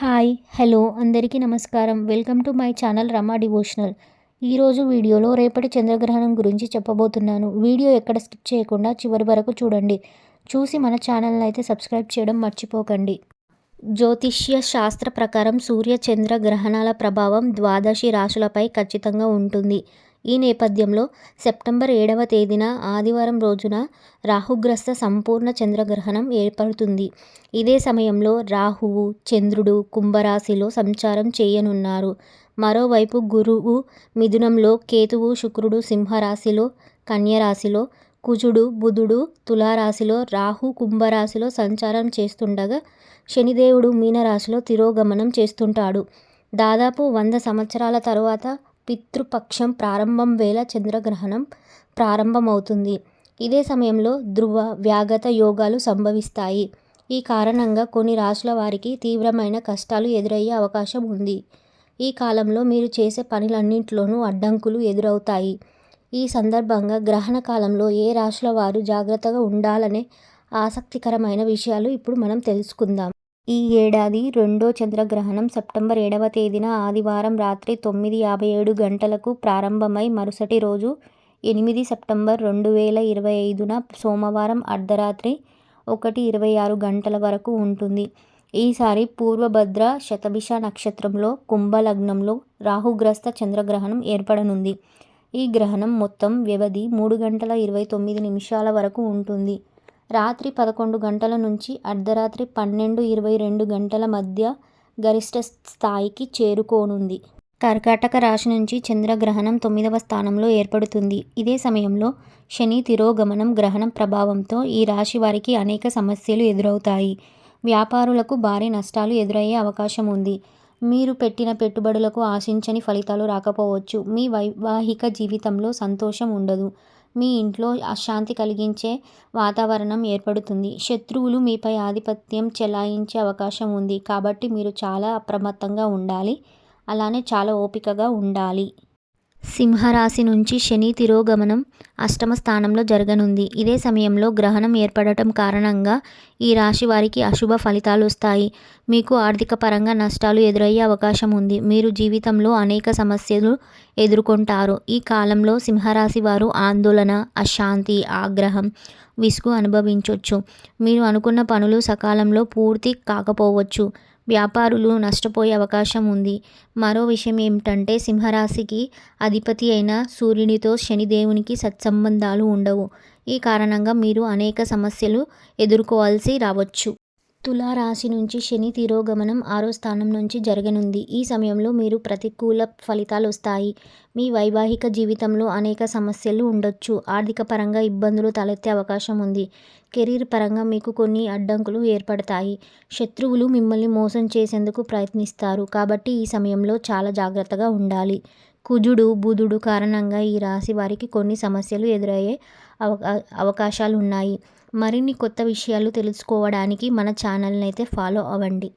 Hi hello అందరికీ నమస్కారం. Welcome to my channel Rama devotional. ఈరోజు వీడియోలో రేపటి చంద్రగ్రహణం గురించి చెప్పబోతున్నాను. వీడియో ఎక్కడ స్కిప్ చేయకుండా చివరి వరకు చూడండి. చూసి మన ఛానల్ని అయితే సబ్స్క్రైబ్ చేయడం మర్చిపోకండి. జ్యోతిష్య శాస్త్ర ప్రకారం సూర్య చంద్ర గ్రహణాల ప్రభావం ద్వాదశి రాశులపై ఖచ్చితంగా ఉంటుంది. ఈ నేపథ్యంలో సెప్టెంబర్ ఏడవ తేదీన ఆదివారం రోజున రాహుగ్రస్త సంపూర్ణ చంద్రగ్రహణం ఏర్పడుతుంది. ఇదే సమయంలో రాహువు చంద్రుడు కుంభరాశిలో సంచారం చేయనున్నారు. మరోవైపు గురువు మిథునంలో కేతువు శుక్రుడు సింహరాశిలో కన్యరాశిలో కుజుడు బుధుడు తులారాశిలో రాహు కుంభరాశిలో సంచారం చేస్తుండగా శనిదేవుడు మీనరాశిలో తిరోగమనం చేస్తుంటాడు. దాదాపు వంద సంవత్సరాల తరువాత పితృపక్షం ప్రారంభం వేళ చంద్రగ్రహణం ప్రారంభమవుతుంది. ఇదే సమయంలో ధృవ వ్యాగత యోగాలు సంభవిస్తాయి. ఈ కారణంగా కొన్ని రాశుల వారికి తీవ్రమైన కష్టాలు ఎదురయ్యే అవకాశం ఉంది. ఈ కాలంలో మీరు చేసే పనులన్నింటిలోనూ అడ్డంకులు ఎదురవుతాయి. ఈ సందర్భంగా గ్రహణ కాలంలో ఏ రాశుల వారు జాగ్రత్తగా ఉండాలనే ఆసక్తికరమైన విషయాలు ఇప్పుడు మనం తెలుసుకుందాం. ఈ ఏడాది రెండో చంద్రగ్రహణం సెప్టెంబర్ ఏడవ తేదీన ఆదివారం రాత్రి తొమ్మిది యాభై ఏడు గంటలకు ప్రారంభమై మరుసటి రోజు ఎనిమిది సెప్టెంబర్ రెండు వేల ఇరవై ఐదున సోమవారం అర్ధరాత్రి ఒకటి ఇరవై ఆరు గంటల వరకు ఉంటుంది. ఈసారి పూర్వభద్ర శతభిష నక్షత్రంలో కుంభలగ్నంలో రాహుగ్రస్త చంద్రగ్రహణం ఏర్పడనుంది. ఈ గ్రహణం మొత్తం వ్యవధి మూడు గంటల ఇరవై తొమ్మిది నిమిషాల వరకు ఉంటుంది. రాత్రి పదకొండు గంటల నుంచి అర్ధరాత్రి పన్నెండు ఇరవై రెండు గంటల మధ్య గరిష్ట స్థాయికి చేరుకోనుంది. కర్కాటక రాశి నుంచి చంద్రగ్రహణం తొమ్మిదవ స్థానంలో ఏర్పడుతుంది. ఇదే సమయంలో శని తిరోగమనం గ్రహణం ప్రభావంతో ఈ రాశి వారికి అనేక సమస్యలు ఎదురవుతాయి. వ్యాపారులకు భారీ నష్టాలు ఎదురయ్యే అవకాశం ఉంది. మీరు పెట్టిన పెట్టుబడులకు ఆశించని ఫలితాలు రాకపోవచ్చు. మీ వైవాహిక జీవితంలో సంతోషం ఉండదు. మీ ఇంట్లో అశాంతి కలిగించే వాతావరణం ఏర్పడుతుంది. శత్రువులు మీపై ఆధిపత్యం చెలాయించే అవకాశం ఉంది. కాబట్టి మీరు చాలా అప్రమత్తంగా ఉండాలి. అలానే చాలా ఓపికగా ఉండాలి. సింహరాశి నుంచి శని తిరోగమనం అష్టమ స్థానంలో జరగనుంది. ఇదే సమయంలో గ్రహణం ఏర్పడటం కారణంగా ఈ రాశి వారికి అశుభ ఫలితాలు వస్తాయి. మీకు ఆర్థిక పరంగా నష్టాలు ఎదురయ్యే అవకాశం ఉంది. మీరు జీవితంలో అనేక సమస్యలు ఎదుర్కొంటారు. ఈ కాలంలో సింహరాశి వారు ఆందోళన అశాంతి ఆగ్రహం విసుగు అనుభవించవచ్చు మీరు అనుకున్న పనులు సకాలంలో పూర్తి కాకపోవచ్చు. వ్యాపారులు నష్టపోయే అవకాశం ఉంది. మరో విషయం ఏమిటంటే సింహరాశికి అధిపతి అయిన సూర్యునితో శనిదేవునికి సత్సంబంధాలు ఉండవు. ఈ కారణంగా మీరు అనేక సమస్యలు ఎదుర్కోవాల్సి రావచ్చు. తులారాశి నుంచి శని తిరోగమనం ఆరో స్థానం నుంచి జరగనుంది. ఈ సమయంలో మీరు ప్రతికూల ఫలితాలు వస్తాయి మీ వైవాహిక జీవితంలో అనేక సమస్యలు ఉండొచ్చు. ఆర్థిక పరంగా ఇబ్బందులు తలెత్తే అవకాశం ఉంది. కెరీర్ పరంగా మీకు కొన్ని అడ్డంకులు ఏర్పడతాయి. శత్రువులు మిమ్మల్ని మోసం చేసేందుకు ప్రయత్నిస్తారు. కాబట్టి ఈ సమయంలో చాలా జాగ్రత్తగా ఉండాలి. కుజుడు బుధుడు కారణంగా ఈ రాశి వారికి కొన్ని సమస్యలు ఎదురయ్యే అవకా అవకాశాలు ఉన్నాయి మరిన్ని కొత్త విషయాలు తెలుసుకోవడానికి మన ఛానల్ని అయితే ఫాలో అవ్వండి.